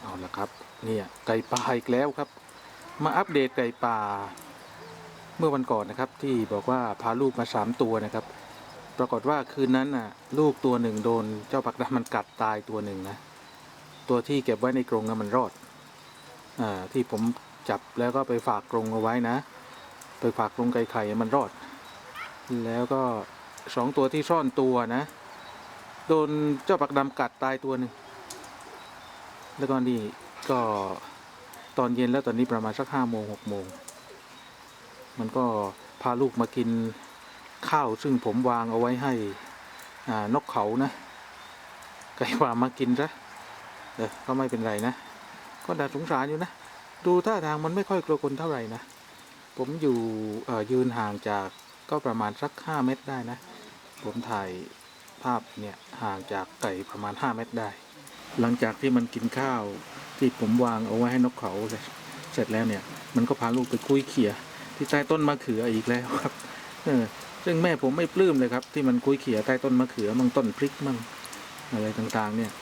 เอาละครับ เนี่ยไก่ป่าอีกแล้วครับ มาอัปเดตไก่ป่า เมื่อวันก่อนนะครับ ที่บอกว่าพาลูกมาสามตัวนะครับ ปรากฏว่าคืนนั้นน่ะ ลูกตัวหนึ่งโดน เจ้าปักดำมันกัดตายตัวหนึ่งนะตัวที่เก็บไว้ในกรงนะมันรอดอ่าที่ผมจับแล้วก็ไปฝากกรงเอาไว้นะ ไปฝากกรงไก่ไข่มันรอด แล้วก็สองตัวที่ซ่อนตัวนะ โดนเจ้าปักดำกัดตายตัวหนึ่ง แล้วก็นี่ก็ตอนเย็นแล้วตอนนี้ประมาณสักห้าโมงหกโมง มันก็พาลูกมากินข้าวซึ่งผมวางเอาไว้ให้นกเขานะไก่ป่ามากินซะเออก็ไม่เป็นไรนะ ก็น่าสงสารอยู่นะ ดูท่าทางมันไม่ค่อยกลัวคนเท่าไหร่นะ ผมอยู่ยืนห่างจากก็ประมาณสักห้าเมตรได้นะ ผมถ่ายภาพเนี่ยห่างจากไก่ประมาณห้าเมตรได้ หลังจากที่มันกินข้าวที่ผมวางเอาไว้ให้นกเขาเสร็จแล้วเนี่ย มันก็พาลูกไปคุยเขี่ยที่ใต้ต้นมะเขืออีกแล้วครับ เออ ซึ่งแม่ผมไม่ปลื้มเลยครับ ที่มันคุยเขี่ยใต้ต้นมะเขือมั่งต้นพริกมั่งอะไรต่างๆ เนี่ย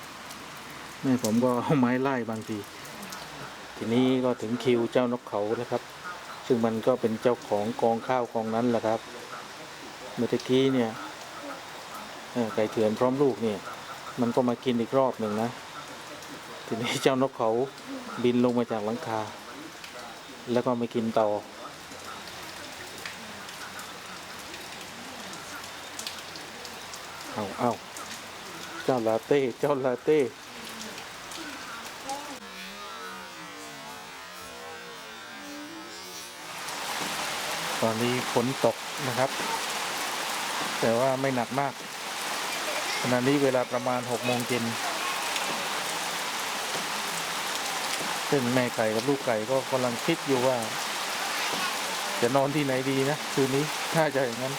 แม่ผมก็เอาไม้ไล่บางที ทีนี้ก็ถึงคิวเจ้านกเขาแล้วครับ ซึ่งมันก็เป็นเจ้าของกองข้าวกองนั้นแหละครับ เมื่อตะกี้เนี่ยไก่เถื่อนพร้อมลูกเนี่ย มันก็มากินอีกรอบหนึ่งนะ ทีนี้เจ้านกเขาบินลงมาจากหลังคา แล้วก็มากินต่อ เอาเอาเจ้าลาเต้ เจ้าลาเต้ตอนนี้ฝนตกนะครับ แต่ว่าไม่หนักมากขณะนี้เวลาประมาณหกโมงเย็น ซึ่งแม่ไก่กับลูกไก่ก็กำลังคิดอยู่ว่า จะนอนที่ไหนดีนะ คืนนี้ถ้าจะอย่างนั้น